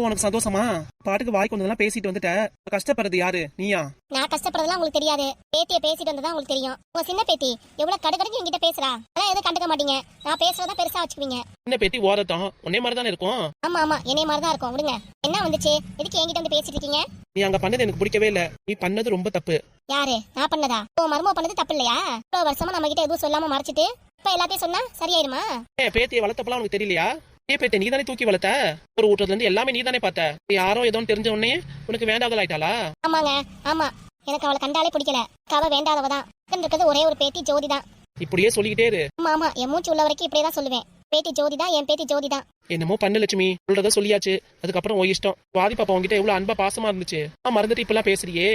இப்போ உனக்கு சந்தோஷமா? பாட்டுக்கு வாய்க்கு வந்ததெல்லாம் பேசிட்டு வந்துட்ட. கஷ்டப்படுறது யாரு? நீயா? நான் கஷ்டப்படுறதுலாம் உங்களுக்கு தெரியாது. பேத்திய பேசிட்டு வந்ததா உங்களுக்கு தெரியும். உங்க சின்ன பேத்தி எவ்வளவு கடுக்கடுக்கு என்கிட்ட பேசுறா. அதான் எதுவும் கண்டுக்க மாட்டீங்க. நான் பேசுறதா பெருசா வச்சுக்குவீங்க. என்ன பேத்தி ஓரட்டம் உன்னே மாதிரி தானே இருக்கும்? ஆமா ஆமா. என்னைய மாதிரி தான் இருக்கும். விடுங்க. என்ன வந்துச்சு? எதுக்கு என்கிட்ட வந்து பேசிட்டு இருக்கீங்க? நீ அங்க பண்ணது எனக்கு பிடிக்கவே இல்ல. நீ பண்ணது ரொம்ப தப்பு. யாரு? நான் பண்ணதா? ஓ மர்மம் பண்ணது தப்பு இல்லையா? இவ்வளவு வருஷமா நம்ம கிட்ட எதுவும் சொல்லாம மறைச்சிட்டு இப்ப எல்லாத்தையும் சொன்னா சரியாயிருமா? ஏ பேத்தியை வளர்த்தப்பலாம் உனக்கு தெரியலையா? ஏ பேத்தி நீ தானே தூக்கி வளர்த்த? ஒரு ஊட்டத்துல இருந்து எல்லாமே நீ தானே பார்த்த யாரோ ஏதோ தெரிஞ்ச உடனே உனக்கு வேண்டாதல் ஆயிட்டாளா ஆமாங்க ஆமா. எனக்கு அவளை கண்டாலே பிடிக்கல. அவ வேண்டாதவ தான். இருக்கிறது ஒரே ஒரு பேத்தி ஜோதி தான். இப்படியே சொல்லிக்கிட்டே இரு. ஆமா ஆமா. என் மூச்சு உள்ள வரைக்கும் இப்படியே தான் சொல்லுவேன். பேத்தி ஜோதி தான் என் பேத்தி ஜோதி தான். என்னமோ பண்ணு லட்சுமி. சொல்றத சொல்லியாச்சு. அதுக்கப்புறம் உன் இஷ்டம். வாதி பாப்பா உன்கிட்ட எவ்வளவு அன்பா பாசமா இருந்துச்சு. ஆ மறந்துட்டு இப்பெல்லாம் பேசுறியே.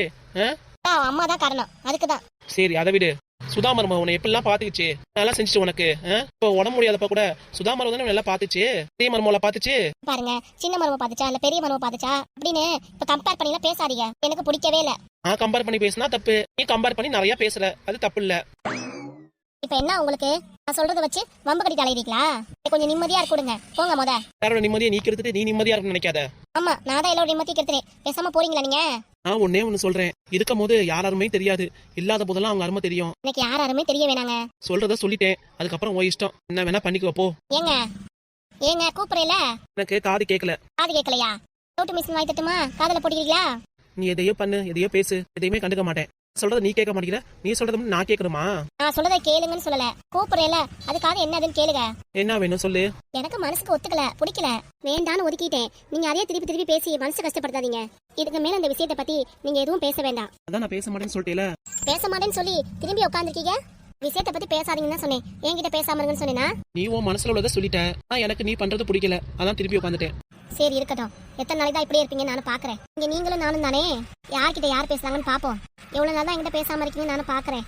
அம்மா தான் காரணம். அதுக்கு தான். சரி அதை விடு. சுதாமரம் உன்னை எப்படிலாம் பாத்துக்குச்சு நல்லா செஞ்சுட்டு உனக்கு? இப்போ உடம்பு முடியாதப்ப கூட சுதாமரம் தானே நல்லா பாத்துச்சு பெரிய மருமோல பாத்துச்சு பாருங்க சின்ன மரும பாத்துச்சா இல்ல பெரிய மரும பாத்துச்சா அப்படின்னு இப்ப கம்பேர் பண்ணிலாம் பேசாதீங்க. எனக்கு பிடிக்கவே இல்ல. நான் கம்பேர் பண்ணி பேசினா தப்பு. நீ கம்பேர் பண்ணி நிறைய பேசுற. அது தப்பு இல்ல. இப்ப என்ன உங்களுக்கு? நான் சொல்றத வச்சு வம்பு கட்டி அலையிறீங்களா? கொஞ்சம் நிம்மதியா இருக்கணுங்க போங்க முத. யாரோட நிம்மதியை நீ கெடுத்துட்டு நீ நிம்மதியா இருக்கணும்னு நினைக்காத? ஆமா நான் தான் எல்லாரும் நிம்மதி கெடுத்துறேன் பேசாம போறீங்களா நீங்க? நான் ஒன்னே ஒன்னு சொல்றேன். இருக்கும் போது யாருமே தெரியாது. இல்லாத போதெல்லாம் அவங்க அருமை தெரியும். எனக்கு யாராருமே தெரிய வேணாங்க. சொல்றத சொல்லிட்டேன். அதுக்கப்புறம் உன் இஷ்டம். என்ன வேணா பண்ணிக்கோ போ. ஏங்க? ஏங்க கூப்பிடுறேல எனக்கு காது கேட்கல காது கேட்கலையா டோட்டு மிஷின் வாங்கி தட்டுமா? காதுல போட்டுக்கிறீங்களா? நீ எதையோ பண்ணு எதையோ பேசு. எதையுமே கண்டுக்க மாட்டேன். சொல்றத நீ கேட்க மாட்டேங்கிற? நீ சொல்றத நான் கேட்கணுமா? நான் சொல்றதை கேளுங்கன்னு சொல்லல. கூப்பிடுறேல அதுக்காக என்னதுன்னு கேளுங்க. என்ன வேணும் சொல்லு. எனக்கு மனசுக்கு ஒத்துக்கல பிடிக்கல. வேண்டான்னு ஒதுக்கிட்டேன். நீங்க அதே திருப்பி திருப்பி பேசி மனசு கஷ்டப்படுத்தாதீங்க. இதுக்கு மேல இந்த விஷயத்தை பத்தி நீங்க எதுவும் பேச வேண்டாம். அதான் நான் பேச மாட்டேன்னு சொல்லிட்டேல. பேச மாட்டேன்னு சொல்லி திரும்பி உட்காந்துருக்கீங்க விஷயத்தை பத்தி பேசாதீங்கன்னு சொன்னேன். என்கிட்ட பேசாம இருங்கன்னு சொன்னேனா? நீ உன் மனசுல உள்ளதை சொல்லிட்ட. ஆனா எனக்கு நீ பண்றது பிடிக்கல. அதான் திருப்பி உட்காந்துட்டேன் சரி இருக்கட்டும். எத்தனை நாளைக்கு தான் இப்படியே இருப்பீங்க நானும் பாக்குறேன். இங்க நீங்களும் நானும் தானே? யார்கிட்ட யார் பேசுறாங்கன்னு பாப்போம். எவ்வளவு நாள் தான் என்கிட்ட பேசாம இருக்கீங்கன்னு நானும் பாக்குறேன்.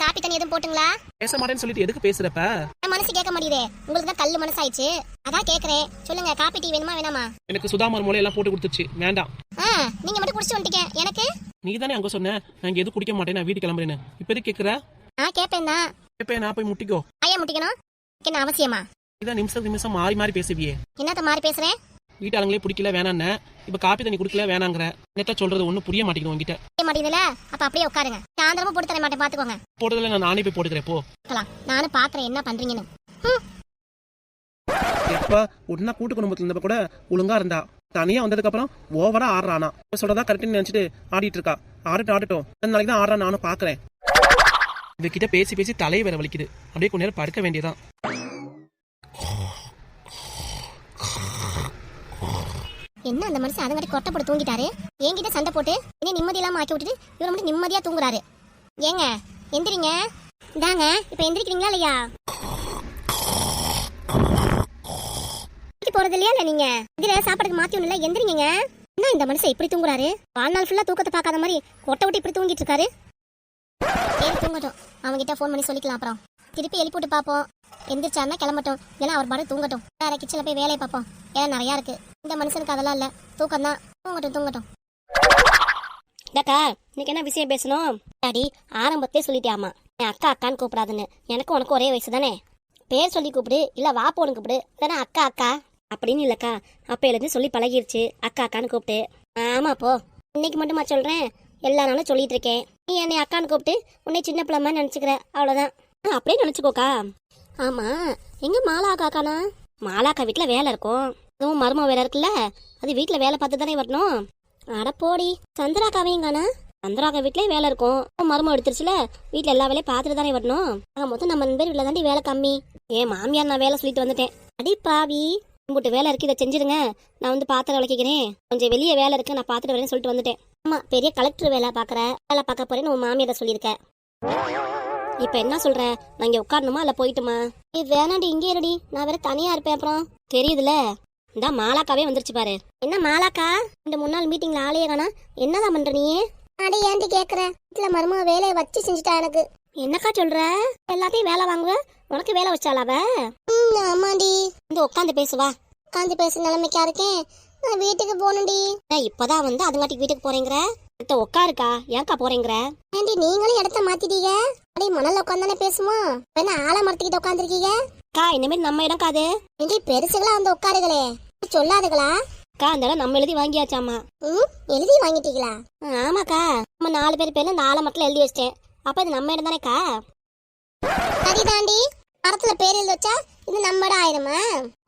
காப்பி தண்ணி எதுவும் போட்டுங்களா? பேச மாட்டேன்னு சொல்லிட்டு எதுக்கு பேசுறப்ப? என் மனசு கேட்க மாட்டேதே உங்களுக்கு தான் கல்லு மனசாயிடுச்சு. அதான் கேக்குறேன். சொல்லுங்க காப்பி டீ வேணுமா வேணாமா? எனக்கு சுதாமர் மூலம் எல்லாம் போட்டு கொடுத்துச்சு. வேண்டாம். ஆ நீங்க மட்டும் குடிச்சு வந்துட்டீங்க. எனக்கு? நீ தானே அங்க சொன்ன. நான் எதுவும் குடிக்க மாட்டேன் நான் வீட்டுக்கு கிளம்புறேன்னு. இப்ப எதுக்கு கேக்குற? நான் கேட்பேன் தான். இப்ப நான் போய் முட்டிக்கோ. ஐயா முட்டிக்கணும்? என்ன அவசியமா? இதான் நிமிஷம் நிமிஷம் மாறி மாறி பேசுவியே. என்னத்த மாதிரி பேசுறேன் வீட்டாளுங்களே பிடிக்கல வேணான்னு. இப்ப காப்பி தண்ணி குடிக்கல வேணாங்கிற. நெட்டா சொல்றது ஒண்ணும் புரிய மாட்டேங்குது உங்ககிட்ட செய்ய மாட்டீங்கல்ல அப்ப அப்படியே உட்காருங்க. சாயந்தரமும் போட்டு தர மாட்டேன் பாத்துக்கோங்க. போட்டதுல நான் நானே போய் போட்டுக்கிறேன் போ. நானும் பாக்குறேன் என்ன பண்றீங்கன்னு. எப்ப உடனே கூட்டு குடும்பத்துல இருந்தப்ப கூட ஒழுங்கா இருந்தா. தனியா வந்ததுக்கு அப்புறம் ஓவரா ஆடுறானா. இப்ப சொல்றதா கரெக்ட்னு நினைச்சிட்டு ஆடிட்டு இருக்கா. ஆடட்டும் ஆடட்டும். நாளைக்கு தான் ஆடுறா நானும் பாக்குறேன். இவகிட்ட பேசி பேசி தலை வேற வலிக்குது. அப்படியே கொஞ்ச நேரம் படுக்க வேண்டியதான் என்ன அந்த மனுஷன் அது மாதிரி கொட்டை போட்டு தூங்கிட்டாரு? என்கிட்ட சண்டை போட்டு என்ன நிம்மதி இல்லாம ஆக்கி விட்டுட்டு இவர் மட்டும் நிம்மதியா தூங்குறாரு. ஏங்க எந்திரிங்க. தாங்க இப்ப எந்திரிக்கிறீங்களா இல்லையா? போறது இல்லையா இல்லை நீங்க? இதுல சாப்பாடுக்கு மாத்தி ஒண்ணு இல்ல எந்திரிங்க. என்ன இந்த மனுஷன் இப்படி தூங்குறாரு? வாழ்நாள் ஃபுல்லா தூக்கத்தை பார்க்காத மாதிரி கொட்டை விட்டு இப்படி தூங்கிட்டு இருக்காரு. சரி தூங்கட்டும். அவங்க கிட்ட ஃபோன் பண்ணி சொல்லிக்கலாம் அப்புறம். திருப்பி எழுப்பி விட்டு பார்ப்போம். எந்திரிச்சாருன்னா கிளம்பட்டும். இல்லைன்னா அவர் பாட்டு தூங்கட்டும். வேற கிச்சன்ல போய் வேலையை பார்ப்போம். வேலை நிறையா இருக்கு. இந்த மனுஷனுக்கு அதெல்லாம் இல்ல. தூக்கம் தான் தூங்கட்டும் தூங்கட்டும். டக்கா இன்னைக்கு என்ன விஷயம் பேசணும்? டாடி ஆரம்பத்திலே சொல்லிட்டியாமா என் அக்கா அக்கான்னு கூப்பிடாதுன்னு. எனக்கு உனக்கு ஒரே வயசு தானே? பேர் சொல்லி கூப்பிடு இல்ல வா போன்னு கூப்பிடு. இல்லைன்னா அக்கா அக்கா. அப்படின்னு இல்லக்கா. அப்பையிலேருந்து சொல்லி பழகிருச்சு. அக்கா அக்கான்னு கூப்பிட்டு. ஆமா போ. இன்னைக்கு மட்டுமா சொல்றேன். எல்லா நாளும் சொல்லிட்டு இருக்கேன். நீ என்னை அக்கான்னு கூப்பிட்டு உன்னை சின்ன பிள்ளை மாதிரி நினச்சிக்கிற. அவ்வளோதான் அப்படியே நினச்சிக்கோக்கா. ஆமா எங்க மாலா காணா மாலாக்கா வீட்டில் வேலை இருக்கும். அதுவும் மரும வேலை இருக்குல்ல அது வீட்டில் வேலை பார்த்து தானே வரணும். அட போடி சந்திராக்காவையும் காணா சந்திராக்கா வீட்லயே வேலை இருக்கும். மருமம் எடுத்துருச்சுல வீட்டில் எல்லா வேலையும் பார்த்துட்டு தானே வரணும். ஆக மொத்தம் நம்ம ரெண்டு பேர் வீட்டில் தாண்டி வேலை கம்மி. ஏன் மாமியார் நான் வேலை சொல்லிட்டு வந்துட்டேன். அடி பாவி உங்கள்கிட்ட வேலை இருக்கு இதை செஞ்சிருங்க நான் வந்து பாத்திரம் விளக்கிக்கிறேன். கொஞ்சம் வெளியே வேலை இருக்கு நான் பார்த்துட்டு வரேன்னு சொல்லிட்டு வந்துட்டேன். ஆமா பெரிய கலெக்டர் வேலை பார்க்குற. வேலை பார்க்க போறேன்னு உன் மாமியாரை சொல்லியிருக்கேன் இப்போ என்ன சொல்ற? நான் இங்கே உட்காரணுமா இல்லை போயிட்டுமா? ஏ வேணாண்டி இங்கே இருடி. நான் வேற தனியா இருப்பேன் அப்புறம். தெரியுதுல? இந்த மாலாக்காவே வந்துருச்சு பாரு. என்ன மாலாக்கா? இந்த முன்னாள் மீட்டிங்ல ஆளையே காணா. என்னதான் பண்ற நீ? அடி ஏன்டி கேக்குற? வீட்டுல மருமக வேலையை வச்சு செஞ்சுட்டா எனக்கு. என்னக்கா சொல்ற? எல்லாத்தையும் வேலை வாங்குவ? உனக்கு வேலை வச்சாலாவ ம், ஆமாடி வந்து உட்காந்து பேசுவா உட்காந்து பேச நிலைமைக்கா இருக்கேன். நான் வீட்டுக்கு போகணும்டி நான் இப்பதான் வந்து அதுங்காட்டி வீட்டுக்கு போறேங்கிற? இத்த உட்காருக்கா. ஏன்க்கா போறேங்கிற? ஏண்டி நீங்களும் இடத்த மாத்திட்டீங்க? அடி மணல்ல உட்காந்தானே பேசுமா என்ன ஆல மரத்துக்கிட்ட உட்காந்துருக்கீங்க அக்கா இனிமேல் நம்ம இடம் காது ஏண்டி பெருசுகளா வந்து உட்காருங்களே. சொல்லாதுகளா? அக்கா அந்த இடம் நம்ம எழுதி வாங்கியாச்சாமா? ம் எழுதி வாங்கிட்டீங்களா? ஆமாக்கா. நம்ம நாலு பேர் பேர்ல நாலு மட்டும் எழுதி வச்சிட்டேன். அப்ப இது நம்ம இடம் தானேக்கா? சரி தாண்டி மரத்துல பேர் எழுதி வச்சா இது நம்மட ஆயிருமா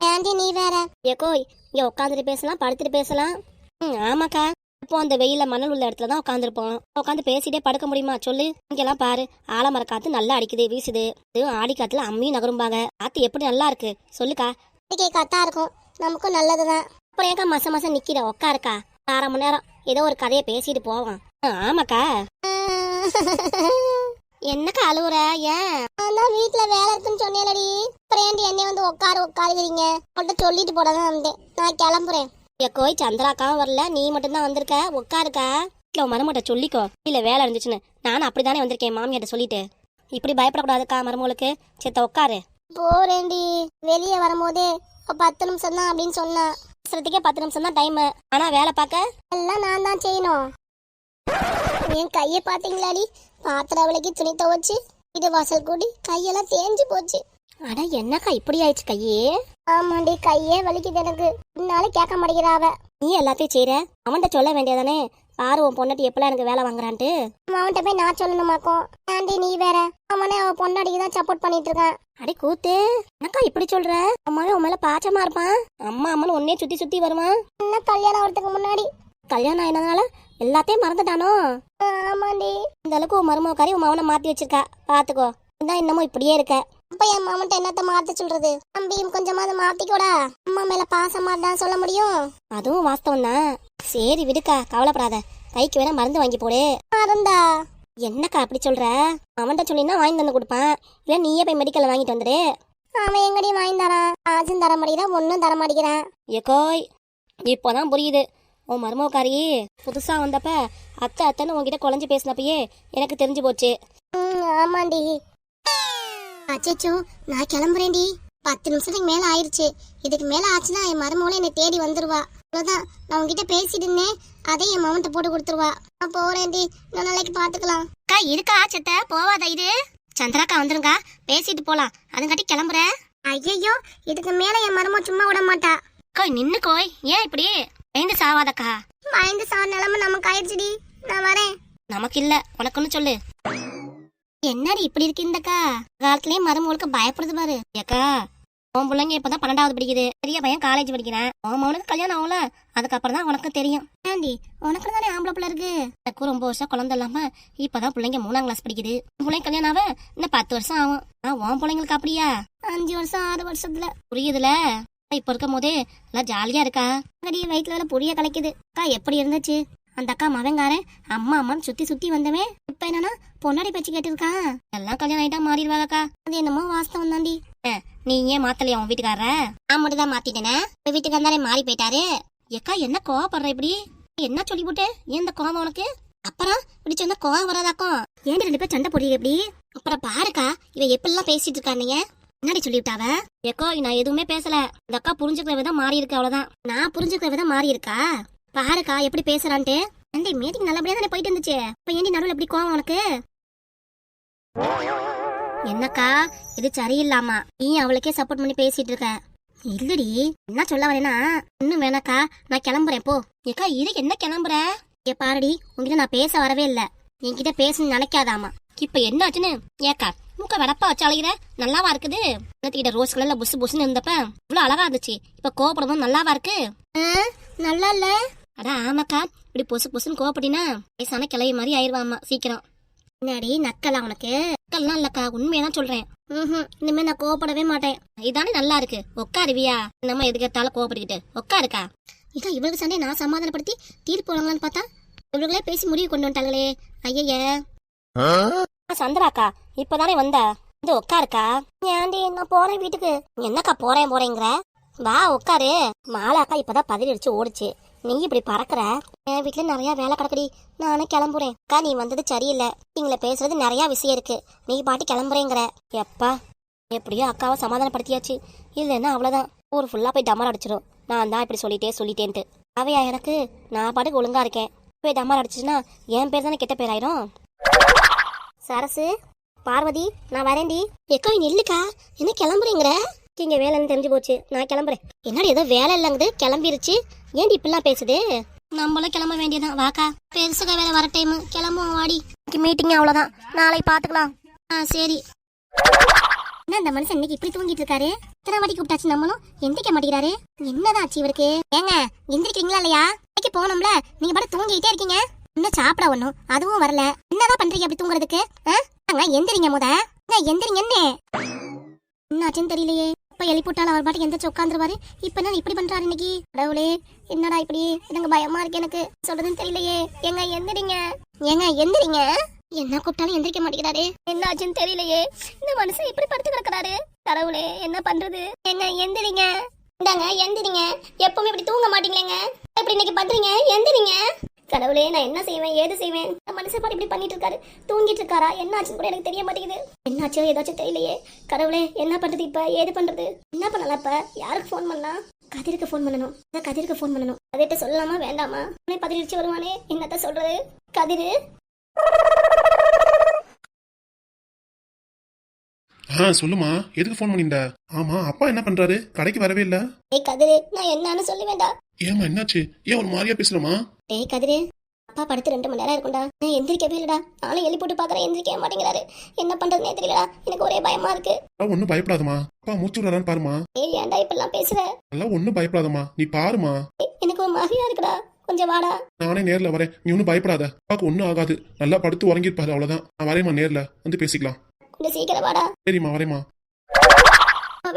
ஏண்டி நீ வேற? ஏக்கோய் இங்க உட்காந்துட்டு பேசலாம் படுத்துட்டு பேசலாம். ம் ஆமாக்கா. இப்போ அந்த வெயில மணல் உள்ள இடத்துல தான் உட்காந்துருப்போம் உட்காந்து பேசிட்டே படுக்க முடியுமா? சொல்லு. இங்கெல்லாம் பாரு. ஆலமர காத்து நல்லா அடிக்குது வீசுது. இது ஆடி காத்துல அம்மியும் நகரும்பாங்க. காத்து எப்படி நல்லா இருக்கு? சொல்லுக்கா. கத்தா இருக்கும். நமக்கும் நல்லதுதான். அப்புறம் ஏக்கா மச மசம் நிக்கிற? உட்காருக்கா. அரை மணி நேரம் ஏதோ ஒரு கதையை பேசிட்டு போவோம். ஆமாக்கா. என்னக்கா அழுவுற? ஏன்? அதான் வீட்ல வேலை இருக்குன்னு சொன்னேன்லடி. அப்புறம் என்னை வந்து உட்காரு உட்காருகிறீங்க? உன்கிட்ட சொல்லிட்டு போட தான் வந்தேன். நான் கிளம்புறேன். எக்கோய் சந்திராக்காவும் வரல. நீ மட்டும்தான் வந்திருக்க. உட்காருக்கா. இல்ல உன் மருமகிட்ட சொல்லிக்கோ. இல்ல வேலை இருந்துச்சுன்னு. நானும் அப்படிதானே வந்திருக்கேன் மாமியாட்ட சொல்லிட்டு. இப்படி பயப்படக்கூடாதுக்கா மருமகளுக்கு. செத்த உட்காரு. போறேன்டி. வெளியே வரும்போதே பத்து நிமிஷம் தான் அப்படின்னு சொன்னா. அவசரத்துக்கே பத்து நிமிஷம் தான் டைம் ஆனா வேலை பார்க்க எல்லாம் நான் தான் செய்யணும். என் கையை பாத்தீங்களாடி பாத்திர விலைக்கு துணி துவைச்சு இது வாசல் கூடி கையெல்லாம் தேஞ்சு போச்சு. அட என்னக்கா இப்படி ஆயிடுச்சு கையே? ஆமாண்டி கையே வலிக்குது எனக்கு. பின்னால கேட்க மாட்டேங்கிறாவ நீ எல்லாத்தையும் செய்யற அவன்கிட்ட சொல்ல வேண்டியதானே? பாரு உன் பொண்ணாட்டி எப்பெல்லாம் எனக்கு வேலை வாங்குறான்ட்டு. அவன்கிட்ட போய் நான் சொல்லணுமாக்கும் ஆண்டி நீ வேற? அவனே அவ பொண்டாடிக்கு தான் சப்போர்ட் பண்ணிட்டு இருக்கான். அடே கூத்து. என்னக்கா இப்படி சொல்ற? அம்மாவே உன் மேல பாச்சமா இருப்பான். அம்மா அம்மன் உன்னே சுத்தி சுத்தி வருவான். என்ன கல்யாணம் வரதுக்கு முன்னாடி? கல்யாணம் ஆயினதுனால எல்லாத்தையும் மறந்துட்டானோ? ஆமாண்டி. இந்த அளவுக்கு உன் மருமகாரி உன் மவனை மாத்தி வச்சிருக்கா. பாத்துக்கோ. இதான் இன்னமும் இப்படியே இருக்க. அப்ப என் மாமன்ட்ட என்னத்த மாத்த சொல்றது? தம்பியும் கொஞ்சமாவது மாத்திக்கோடா. அம்மா மேல பாசமா தான் சொல்ல முடியும். அதுவும் வாஸ்தவம் தான் சரி விடுக்கா கவலைப்படாத. கைக்கு வேணா மருந்து வாங்கி போடு. மருந்தா? என்னக்கா அப்படி சொல்ற? அவன்கிட்ட சொல்லினா வாங்கி தந்து கொடுப்பான். இல்ல நீயே போய் மெடிக்கல்ல வாங்கிட்டு வந்துடு. அவன் எங்கடி வாங்கி தரான் ஆஜும் தர மாட்டேங்கிறான் ஒன்னும் தர மாட்டேங்கிறான். ஏகோய் இப்போதான் புரியுது. உன் மருமகாரி புதுசா வந்தப்ப அத்தை அத்தைன்னு உன்கிட்ட குழஞ்சு பேசினப்பயே எனக்கு தெரிஞ்சு போச்சு. ஆமாண்டி. அச்சச்சோ நான் கிளம்புறேன்டி. பத்து நிமிஷத்துக்கு மேல ஆயிருச்சு. இதுக்கு மேல ஆச்சுன்னா என் மருமகளும் என்னை தேடி வந்துருவா. அவ்வளவுதான். நான் உங்ககிட்ட பேசிட்டு இருந்தேன். அதை என் மாமன்ட்ட போட்டு கொடுத்துருவா. நான் போறேன்டி. இன்னும் நாளைக்கு பாத்துக்கலாம். அக்கா இருக்கா சத்த? போவாத இது? சந்திராக்கா வந்துருங்க பேசிட்டு போலாம். அதுங்காட்டி கிளம்புற. ஐயையோ இதுக்கு மேல என் மருமக சும்மா விட மாட்டா. கோய் நின்னு கோய். ஏன் இப்படி? பயந்து சாவாதக்கா. பயந்து சார் நிலைமை நமக்கு ஆயிடுச்சுடி நான் வரேன். நமக்கு இல்ல. உனக்குன்னு சொல்லு. என்னடி இப்படி இருக்கு இந்தக்கா காலத்துலயே முழுக்க பயப்படுது பாரு. ஏக்கா உன் பிள்ளைங்க இப்பதான் பன்னெண்டாவது படிக்குது. பெரிய பையன் காலேஜ் படிக்கிறேன். உன் மகனுக்கு கல்யாணம் ஆகல. அதுக்கப்புறம் தான் உனக்கு தெரியும். ஆண்டி உனக்கு தானே ஆம்பளை பிள்ளை இருக்கு. எனக்கு ரொம்ப வருஷம் குழந்தை இல்லாம இப்பதான் பிள்ளைங்க மூணாம் கிளாஸ் படிக்குது. பிள்ளைங்க கல்யாணம் ஆக இன்னும் பத்து வருஷம் ஆகும். ஆனா உன் பிள்ளைங்களுக்கு அப்படியா? அஞ்சு வருஷம் ஆறு வருஷத்துல. புரியுதுல? இப்ப இருக்கும் போதே எல்லாம் ஜாலியா இருக்கா? அடி வயிற்றுல வேலை புரிய கலைக்குது. அக்கா எப்படி இருந்துச்சு? அந்த அக்கா மவங்காரன் அம்மா அம்மான்னு சுத்தி சுத்தி வந்தவன். இப்ப என்னன்னா பொன்னாடி பேச்சு கேட்டிருக்கான். எல்லாம் கல்யாணம் ஆயிட்டா மாறிடுவாங்கக்கா அது என்னமோ வாஸ்தவம் தாண்டி. நீ ஏன் மாத்தலையா உன் வீட்டுக்காரர? நான் மட்டும் தான் மாத்திட்டேனே. உன் வீட்டுக்காரே மாறி போயிட்டாரு. எக்கா என்ன கோவப்படுற இப்படி? என்ன சொல்லி போட்டு? ஏன் இந்த கோவம் உனக்கு? அப்புறம் இப்படி சொன்னா கோவம் வராதாக்கும் ஏன் ரெண்டு பேர் சண்டை போடுறீங்க இப்படி? அப்புறம் பாருக்கா இவ எப்படிலாம் பேசிட்டு இருக்கா முன்னாடி என்னடி சொல்லிவிட்டாவ ஏக்கோ நான் எதுவுமே பேசல. இந்த அக்கா புரிஞ்சுக்கிற விதம் மாறி இருக்கு அவ்வளவுதான். நான் புரிஞ்சுக்கிற விதம் மாறி இருக்கா? பாருக்கா எப்படி பேசுறான்ட்டு. ஏண்டி மீட்டிங் நல்லபடியா தானே போயிட்டு இருந்துச்சு? இப்ப ஏண்டி நடுவில் எப்படி கோவம் உனக்கு? என்னக்கா இது சரியில்லாமா. நீ அவளுக்கே சப்போர்ட் பண்ணி பேசிட்டு இருக்க. இல்லடி என்ன சொல்ல வரேன்னா இன்னும் வேணாக்கா நான் கிளம்புறேன் போ. ஏக்கா இது என்ன கிளம்புற? ஏ பாருடி உங்ககிட்ட நான் பேச வரவே இல்ல. என்கிட்ட பேசணும்னு நினைக்காதாமா. இப்ப என்ன ஆச்சுன்னு? ஏக்கா மூக்க வெடப்பா வச்சு அழகிற நல்லாவா இருக்குது? கிட்ட ரோஸ் கலர்ல புசு புசுன்னு இருந்தப்ப இவ்வளவு அழகா இருந்துச்சு. இப்ப கோவப்படும் நல்லாவா இருக்கு? நல்லா இல்ல. அட ஆமாக்கா. இப்படி பொசு பொசுன்னு கோவப்பட்டினா வயசான கிளவி மாதிரி ஆயிருவாமா சீக்கிரம். என்னடி நக்கலா உனக்கு? நக்கல்லாம் இல்லக்கா உண்மையதான் சொல்றேன். ம்ஹும். இனிமே நான் கோவப்படவே மாட்டேன். இதானே நல்லா இருக்கு. உட்காருவியா நம்ம எதுக்கு எடுத்தாலும் கோவப்பட்டுக்கிட்டு? உட்காருக்கா இக்கா இவளுக்கு சண்டை நான் சமாதானப்படுத்தி தீர்ப்பு வழங்கலாம்னு பார்த்தா இவளுகளே பேசி முடிவு கொண்டு வந்துட்டாங்களே. ஐயய்ய சந்திராக்கா இப்பதானே வந்த? வந்து உட்காருக்கா ஏன்டி நான் போறேன் வீட்டுக்கு. என்னக்கா போறேன் போறேங்கிற? வா உட்காரு மாலாக்கா இப்பதான் பதில் அடிச்சு ஓடுச்சு. நீ இப்படி பறக்குற? என் வீட்டுல நிறைய வேலை கிடக்குடி. நானும் கிளம்புறேன். அக்கா நீ வந்தது சரியில்லை. நீங்கள பேசுறது நிறைய விஷயம் இருக்கு. நீ பாட்டி கிளம்புறேங்கிற. எப்பா எப்படியோ அக்காவை சமாதானப்படுத்தியாச்சு. இல்லைன்னா அவ்வளவுதான். ஊர் ஃபுல்லா போய் டமர் அடிச்சிடும் நான் தான் இப்படி சொல்லிட்டே சொல்லிட்டேன்ட்டு. அவையா எனக்கு நான் பாட்டுக்கு ஒழுங்கா இருக்கேன். போய் டமர் அடிச்சுன்னா என் பேர் தானே கெட்ட பேராயிரும் சரசு பார்வதி நான் வரேன்டி. எக்கா நீ நில்லுக்கா என்ன கிளம்புறீங்கிற? இங்க வேலைன்னு தெரிஞ்சு போச்சு. நான் கிளம்புறேன். என்னடி ஏதோ வேலை இல்லைங்குது? கிளம்பிருச்சு. ஏன்டி இப்படிலாம் பேசுது? நம்மளும் கிளம்ப வேண்டியதான் வாக்கா. பெருசுக வேலை வர டைம் கிளம்பும் வாடி. மீட்டிங் அவ்வளோதான் நாளை பார்த்துக்கலாம் ஆ சரி. என்ன இந்த மனுஷன் இன்னைக்கு இப்படி தூங்கிட்டு இருக்காரு? இத்தனை வாட்டி கூப்பிட்டாச்சு நம்மளும். எந்திரிக்க மாட்டேங்கிறாரு. என்னதான் ஆச்சு இவருக்கு? ஏங்க எந்திரிக்கிறீங்களா இல்லையா? இன்னைக்கு போனோம்ல நீங்க பாட்டு தூங்கிட்டே இருக்கீங்க. இன்னும் சாப்பிட ஒண்ணும். அதுவும் வரல. என்னதான் பண்றீங்க அப்படி தூங்குறதுக்கு? ஆ? எந்திரிங்க முத. எந்திரிங்க என்ன என்னாச்சுன்னு தெரியலையே. இப்ப எழுப்பி விட்டாலும் அவர் பாட்டுக்கு எந்திரிச்சு உட்காந்துருவாரு இப்ப என்ன இப்படி பண்றாரு இன்னைக்கு? கடவுளே என்னடா இப்படி? எனக்கு பயமா இருக்கு எனக்கு? சொல்றதுன்னு தெரியலையே. ஏங்க எந்திரிங்க. ஏங்க எந்திரிங்க. என்ன கூப்பிட்டாலும் எந்திரிக்க மாட்டேங்கிறாரு. என்ன ஆச்சுன்னு தெரியலையே. இந்த மனுஷன் இப்படி படுத்து கிடக்குறாரு. கடவுளே என்ன பண்றது? எங்க எந்திரிங்க. இந்தாங்க எந்திரிங்க. எப்பவுமே இப்படி தூங்க மாட்டீங்களேங்க. இப்படி இன்னைக்கு பண்றீங்க எந்திரிங்க. கடவுளே நான் என்ன செய்வேன்? ஏது செய்வேன்? இந்த மனுஷன் பாரு இப்படி பண்ணிட்டு இருக்காரு. தூங்கிட்டு இருக்காரா? என்ன ஆச்சுன்னு கூட எனக்கு தெரிய மாட்டேங்குது. என்னாச்சோ ஏதாச்சும் தெரியலையே. கடவுளே என்ன பண்றது இப்ப? ஏது பண்றது? என்ன பண்ணலாம் இப்ப? யாருக்கு ஃபோன் பண்ணா? கதிருக்கு ஃபோன் பண்ணணும். கதிருக்கு ஃபோன் பண்ணணும். கதிர்கிட்ட சொல்லலாமா வேண்டாமா? உடனே பதிலடிச்சு வருவானே. என்னத்த சொல்றது? கதிரு? ஆ சொல்லுமா. எதுக்கு ஃபோன் பண்ணியிருந்த? ஆமா அப்பா என்ன பண்றாரு? கடைக்கு வரவே இல்ல. ஏய் கதிரு நான் என்னன்னு சொல்லி வேண்டாம் ஏமா என்னாச்சு? ஏன் ஒரு மாதிரியா பேசுறமா டேய் கதிரு அப்பா படுத்து ரெண்டு மணி நேரம் இருக்கும்டா. நான் எந்திரிக்கவே இல்லடா. நானும் எழுப்பி போட்டு பாக்குறேன் எந்திரிக்கவே மாட்டேங்கிறாரு. என்ன பண்றதுனே தெரியலடா. எனக்கு ஒரே பயமா இருக்கு. ஒன்னும் பயப்படாதம்மா. அப்பா மூச்சு விடறான்னு பாருமா ஏய் ஏன்டா இப்படிலாம் பேசுற? அதெல்லாம் ஒன்னும் பயப்படாதம்மா. நீ பாருமா ஏய், எனக்கு ஒரு மாதிரியா இருக்குடா. கொஞ்சம் வாடா. நானே நேர்ல வரேன். நீ ஒன்னும் பயப்படாத. அப்பாக்கு ஒன்னும் ஆகாது. நல்லா படுத்து உறங்கிருப்பாரு அவ்வளவுதான். நான் வரேம்மா நேர்ல. வந்து பேசிக்கலாம். கொஞ்சம் சீக்கிரம் வாடா. சரிம்மா வரேம்மா.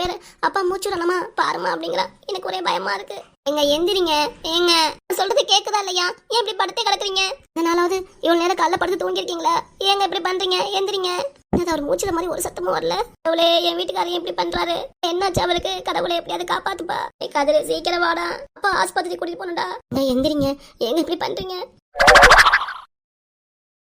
வேற அப்பா மூச்சு விடணுமா பாருமா அப்படிங்கிறா. எனக்கு ஒரே பயமா இருக்கு. எங்க எந்திரிங்க. ஏங்க நான் சொல்றது கேக்குதா இல்லையா? ஏன் இப்படி படுத்தே கிடக்குறீங்க? இதனாலாவது இவ்வளவு நேரம் காலைல படுத்து தூங்கிருக்கீங்களா ஏங்க இப்படி பண்றீங்க? எந்திரிங்க. என்னது அவர் மூச்சுல மாதிரி ஒரு சத்தமும் வரல? கடவுளே என் வீட்டுக்காரர் இப்படி பண்றாரு. என்னாச்சு அவருக்கு? கடவுளே எப்படியாவது காப்பாத்துப்பா. கதிரு சீக்கிரம் வாடா. அப்பா ஆஸ்பத்திரி கூட்டிட்டு போனடா எந்திரிங்க. ஏங்க இப்படி பண்றீங்க?